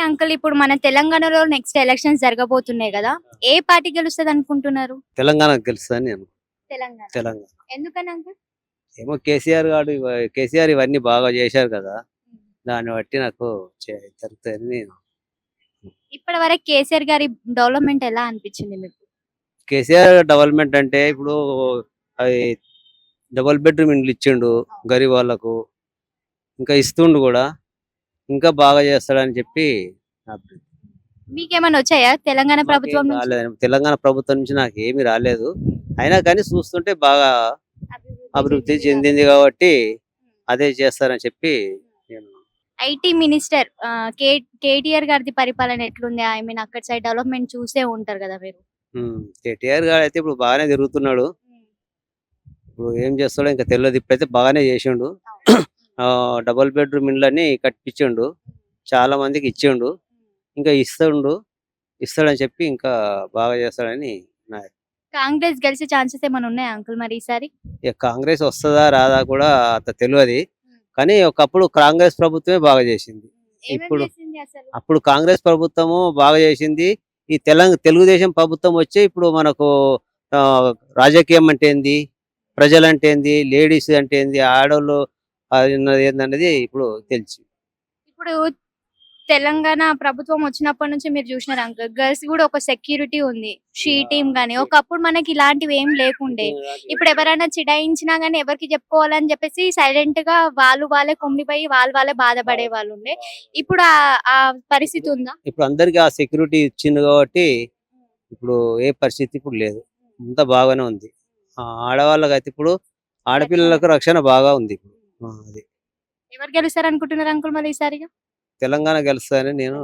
Uncle ఇప్పుడు మన తెలంగాణలో నెక్స్ట్ ఎలక్షన్స్ జరగబోతున్నాయి కదా. ఏ పార్టీ గెలుస్తుంది అనుకుంటున్నారు? తెలంగాణ గెలుస్తుందని నేను. తెలంగాణ. తెలంగాణ. ఎందుకని అంకుల్? ఏమో కేసీఆర్ గారు ఇవ- కేసీఆర్ ఇవన్నీ బాగా చేశారు కదా. దాన్ని బట్టి నాకు చే- జరుగుతాయని నేను. ఇప్పటి వరకు కేసీఆర్ గారి డెవలప్మెంట్ ఎలా అనిపించింది మీకు? కేసీఆర్ డెవలప్మెంట్ అంటే ఇప్పుడు అవి డబుల్ బెడ్రూమ్ ఇండ్లు ఇచ్చిండు గరీబ్ వాళ్ళకు. ఇంకా ఇస్తుండు కూడా. ఇంకా బాగా చేస్తాడని చెప్పి. మీకేమైనా వచ్చాయా తెలంగాణ ప్రభుత్వం? రాలేదు తెలంగాణ ప్రభుత్వం నుంచి నాకు ఏమీ రాలేదు. అయినా కానీ చూస్తుంటే బాగా అభివృద్ధి చెందింది కాబట్టి అదే చేస్తారని చెప్పి నేను ఐటీ మినిస్టర్ కేటీఆర్ గారిది పరిపాలన ఎట్లుంది? ఐ మీన్ అక్కడ సైడ్ డెవలప్మెంట్ చూసే ఉంటారు కదా మీరు. కేటీఆర్ గారు అయితే ఇప్పుడు బాగానే తిరుగుతున్నాడు. ఇప్పుడు ఏం చేస్తాడో ఇంకా తెలియదు ఇప్పుడైతే బాగానే చేసిండు. డబుల్ బెడ్రూమ్ ఇండ్లని కట్టించిండు. చాలా మందికి ఇచ్చిండు. ఇంకా ఇస్తుండు. ఇస్తాడని చెప్పి ఇంకా బాగా చేస్తాడని నా కాంగ్రెస్ గెలిచే ఛాన్సెస్ ఏమైనా ఉన్నాయా అంకుల్ మరి ఈసారి? ఇక కాంగ్రెస్ వస్తుందా రాదా కూడా అంత తెలియదు కానీ ఒకప్పుడు కాంగ్రెస్ ప్రభుత్వమే బాగా చేసింది. ఇప్పుడు- అప్పుడు కాంగ్రెస్ ప్రభుత్వము బాగా చేసింది. ఈ తెలంగాణ తెలుగుదేశం ప్రభుత్వం వచ్చి ఇప్పుడు మనకు రాజకీయం అంటే ఏంది? ప్రజలు అంటే ఏంది? లేడీస్ అంటే ఏంది? ఆడవాళ్ళు అన్నది ఏందన్నది ఇప్పుడు తెలుసు. ఇప్పుడు తెలంగాణ ప్రభుత్వం వచ్చినప్పటి నుంచి మీరు చూసినారు అంకుల్ గర్ల్స్ కూడా ఒక సెక్యూరిటీ ఉంది. షీ టీమ్ గానీ. ఒకప్పుడు మనకి ఇలాంటివి ఏం లేకుండే. ఇప్పుడు ఎవరైనా చిడాయించినా గానీ ఎవరికి చెప్పుకోవాలని చెప్పేసి సైలెంట్గా వాళ్ళు వాళ్ళే కుమిలిపోయి వాళ్ళు వాళ్ళే బాధపడే వాళ్ళు ఉండే. ఇప్పుడు ఆ- పరిస్థితి ఉందా? ఇప్పుడు అందరికి ఆ సెక్యూరిటీ ఇచ్చింది కాబట్టి ఇప్పుడు ఏ పరిస్థితి ఇప్పుడు లేదు. అంతా బాగానే ఉంది. ఆ, ఆడవాళ్ళకి అయితే ఇప్పుడు ఆడపిల్లలకు రక్షణ బాగా ఉంది ఇప్పుడు. అది. ఎవరు గెలుస్తారు అనుకుంటున్నారు అంకుల్ మరి ఈసారిగా? తెలంగాణ గెలుస్తుందని నేను